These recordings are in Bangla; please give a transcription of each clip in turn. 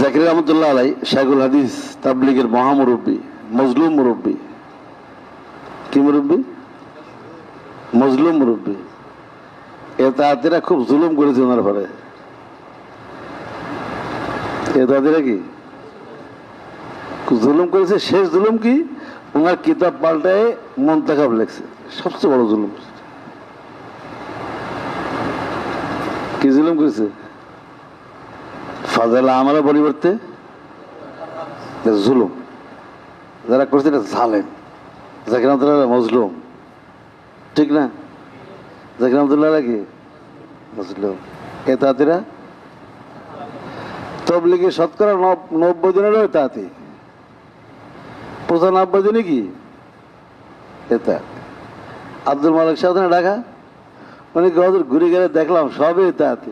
জাকির রহমতুল্লাহ আলাই শাহুল হাদিস, তাবলিগের মহামুরব্বী, মজলুম মুরব্বী। কি মুরব্বী? মজলুম মুরব্বী। এ তাহাতিরা খুব জুলুম করেছে ওনার ঘরে এ তাহাতিরা কি? জুলুম করেছে? শেষ জুলুম কি? ওনার কিতাব পাল্টায় মন্তাকাব লেখছে। সবচেয়ে বড় জুলুম। কি জুলুম করেছে? ফাজালা আমাদের পরিবর্তে জুলুম। যারা করছে এটা জালেম। জাকির আহমদুল্লাহ মজলুম। ঠিক না? জাকির আহমদুল্লাহ কি? মজলুম। এ তাঁতিরা? তবলিগে শতকরা নব- নব্বই দিনেরও তাঁতি। পঁচানব্বই দিনে কি? এটা আব্দুল মালিক সাহেব ঢাকা? গদের ঘুরে গেলে দেখলাম সবই তাঁতি।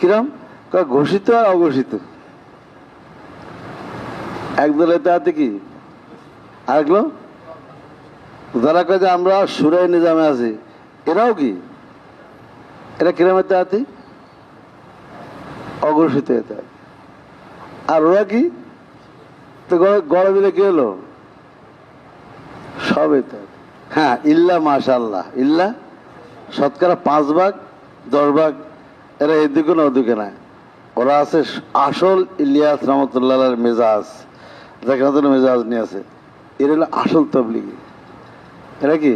কিরম? ঘোষিত আর অঘোষিত? একদল এতে কি? আরেকলো? যারা কয় যে আমরা সুরাই নিজামে আছি, এরাও কি? এরা কিরম এতে আতি অঘোষিত এতে। আর ওরা কি? তো গড়ে- দিলে কি হলো? সব এতে। হ্যাঁ ইল্লা মাশাল্লাহ ইল্লা শতকরা পাঁচ ভাগ, দশ ভাগ, এরা এদিকে না ওদিকে না। ওরা আছে আসল ইলিয়াস রহমতুল্লাহ মেজাজ যেখানে মেজাজ নিয়ে আছে। এরা হলো আসল তবলিগি। এরা কি?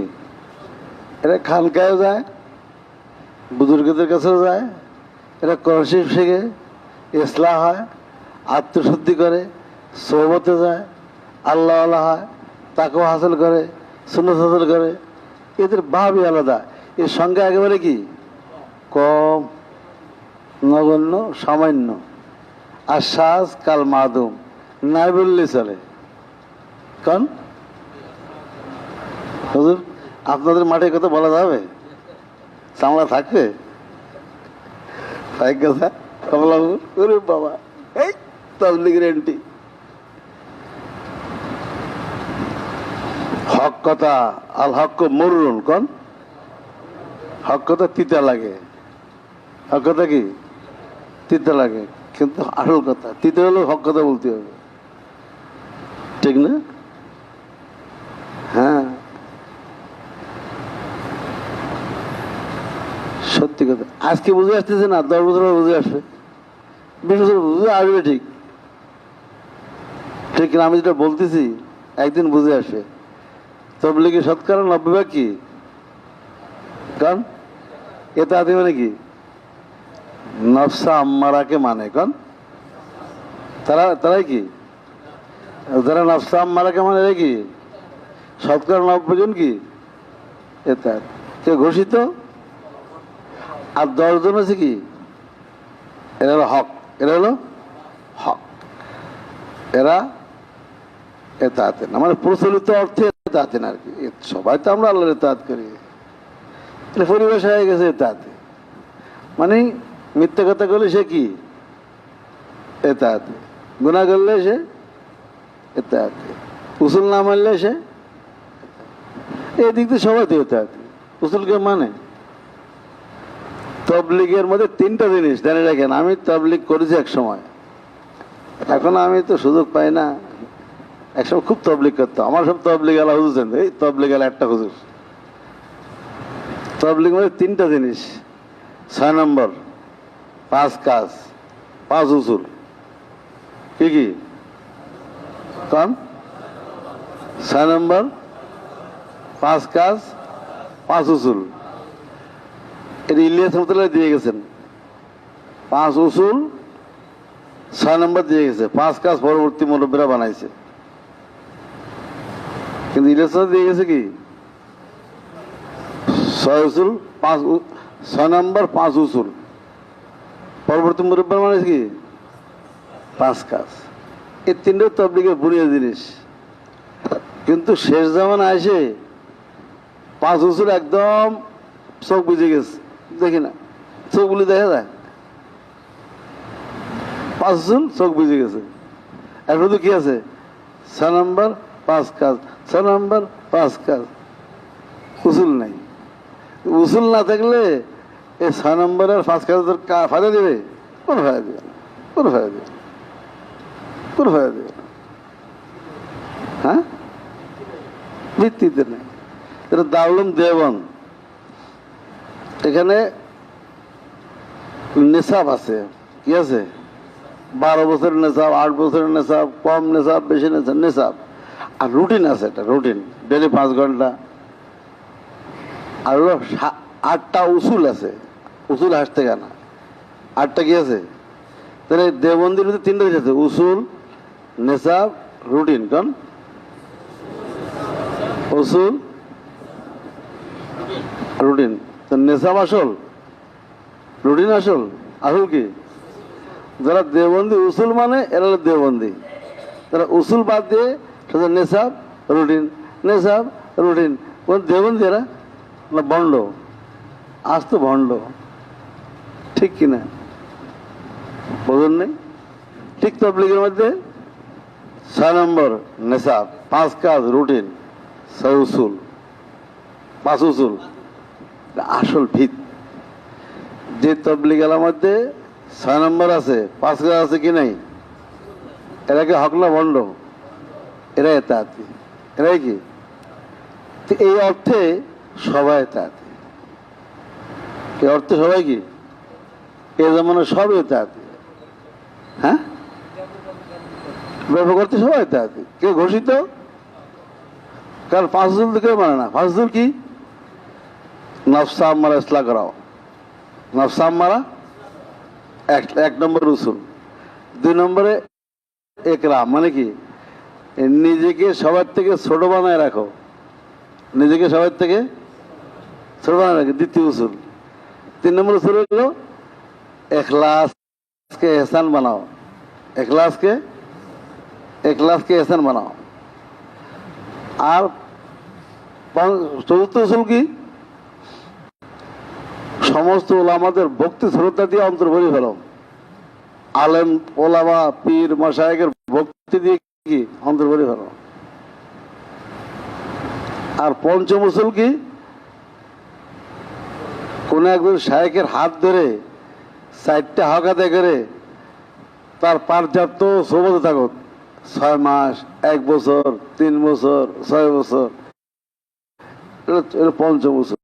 এরা খানকায় যায়, বুজুর্গদের কাছেও যায়, এরা করশিফ শেখে ইসলাম হয়, আত্মশুদ্ধি করে, সৌবতে যায় আল্লাহ আল্লাহ হয় তাকেও হাসিল করে, সুন্নত হাসিল করে। এদের ভাবই আলাদা। এর সংখ্যা একেবারে কি? কম। নগণ্য, সামান্য। আর সাজ কাল মাদুম। নাই বললে চলে। কারণ হুজুর, আপনাদের মাঠে কথা বলা যাবে? চামড়া থাকবে? তাই কথা। কমলা ওরে বাবা। এই, তাবলিগের এন্টি। হক কথা আল হক মরুন, কন? হক কথা তিতা লাগে। হক কথা কি? তিতা লাগে, কিন্তু আসল কথা তিতা হলেও হক কথা বলতে হবে। ঠিক না? হ্যাঁ। সত্যি কথা। আজকে বুঝে আসতেছে না, দশ বছর বুঝে আসবে। বিশ বছর বুঝে আসবে ঠিক। ঠিক না, আমি যেটা বলতেছি, একদিন বুঝে আসবে তবলিগে শতকরা নব্বই কি কারণ এটা আদি মানে কি? নফসা আম্মারাকে মানে কন? তারা, তারাই কি? যারা নফসা আম্মারাকে মানে এরা কি? শতকরা নব্বই জন কি? এটা কে ঘোষিত? আর দশজন আছে কি? এরা হলো হক। এরা হলো হক। এরা এতাতে না মানে প্রচলিত অর্থে এতাতে না আর কি। সবাই তো আমরা আল্লাহর এতাত করি। পরিবেশ হয়ে গেছে এতাতে। মানে মিথ্যা কথা করলে সে কি? এতাতে। গুণা করলে সে? এতাতে। উসুল না মানলে সে? এদিক দিয়ে সবাই তো এতাতে। উসুলকে মানে? তবলিগের মধ্যে তিনটা জিনিস, জানে রাখেন, আমি তবলিগ করেছি এক সময়। এখন আমি তো সুযোগ পাই না। একসময় খুব তবলিগ করতাম। আমার সব তবলিগ আলা হুজুর এই তবলিগ আলা একটা হুজুর। তবলিগ মধ্যে তিনটা জিনিস। ছয় নম্বর পাঁচ কাজ, পাঁচ উসুল। কি কি? কন? ছয় নম্বর, পাঁচ কাজ, পাঁচ উসুল। এটা ইলিয়াস রহমতুল্লাহ দিয়ে গেছেন। পাঁচ উসুল, ছয় নম্বর দিয়ে গেছে। পাঁচ কাজ পরবর্তী মুরব্বীরা বানাইছে। কিন্তু ইলিয়াস দিয়ে গেছে কি? ছয় উসুল, পাঁচ ছয় নম্বর, পাঁচ উসুল। পরবর্তী মুরব্বী বানাইছে কি? পাঁচ কাজ। এই তিনটে তবলিগের বুনিয়া জিনিস। কিন্তু শেষ জামানা আসে পাঁচ উসুল একদম চোখ বুঝে গেছে। দেখি না, চোখগুলি দেখা যায়? পাঁচ জন চোখ বুঝে গেছে। এখন শুধু কি আছে? ছ নম্বর, পাঁচ কাজ। ছ নম্বর, পাঁচ কাজ। উসুল নাই। উসুল না থাকলে এই ছ নম্বরের পাঁচ কাজ ফায়দা দেবে? কোনো ফায়দা দেবে না। কোনো ফায়দা দেবে। কোনো ফায়দা দেবে হ্যাঁ? ভিত্তিতে নেই। এটা দারুলম দেবন এখানে নেশাব আছে। কি আছে? বারো বছরের নেশাব, আট বছরের নেশাব, কম নেশাব, বেশি নেশাব নেশাব। আর রুটিন আছে একটা, রুটিন। ডেলি পাঁচ ঘণ্টা। আর আটটা উসুল আছে। উসুল হাসতে গানা আটটা কি আছে? তাহলে দেবন্দির মধ্যে তিনটা আছে, উসুল, নেশাব, রুটিন, কারণ উসুল, রুটিন। তো নেশাব আসল, রুটিন আসল আসল কি? যারা দেবন্দি উসুল মানে এরা দেবন্দি তারা উসুল বাদ দিয়ে শুধু নেশাব, রুটিন নেশাব, রুটিন। কোন দেবন্দি এরা? না, বন্ড। আজ তো ভণ্ড। ঠিক কিনা? বোঝেন নেই? ঠিক তবলিগের মধ্যে ছয় নম্বর নেশাব পাঁচ কাজ, রুটিন, ছয় উসুল। পাঁচ উসুল। আসল ভিত। যে তবলিগের মধ্যে ছয় নম্বর আছে, পাঁচ কাজ আছে কি নাই? এরা কি হকলা ভণ্ড? এরা এতাতি। এরাই কি? এই অর্থে সবাই এতাতি। এই অর্থে সবাই কি? এ জমানে সব এতাতি হ্যাঁ? ব্যবহার করতে সবাই এতাতি কে ঘোষিত? কারণ ফাজদুল তো কেউ মানে না। ফাজদুল কি? নফসাম মারা ইসলা করাও নফসাম মারা এক নম্বর উসুল দুই নম্বরে একরাম। মানে কি? নিজেকে সবার থেকে ছোট বানায় রাখো। নিজেকে সবার থেকে ছোট বানায় রাখো। দ্বিতীয় উসুল তিন নম্বর উসুল হলো এখলাসকে এহসান বানাও। এখলাসকে এখলাসকে এহসান বানাও। আর চতুর্থ উসুল কি? সমস্ত ওলামাদের ভক্তি শ্রদ্ধা দিয়ে অন্তর ভরে ফেলো। আলেম, ওলামা, পীর, মশায়েকের ভক্তি দিয়ে কি? অন্তর ভরে ফেলো। আর পঞ্চম উসুল কি? কোন একজন শায়েকের হাত ধরে, চারটা হকাতে করে তার পর্যাপ্ত সবতে থাকুক। ছয় মাস, এক বছর, তিন বছর, ছয় বছর। পঞ্চ বছর।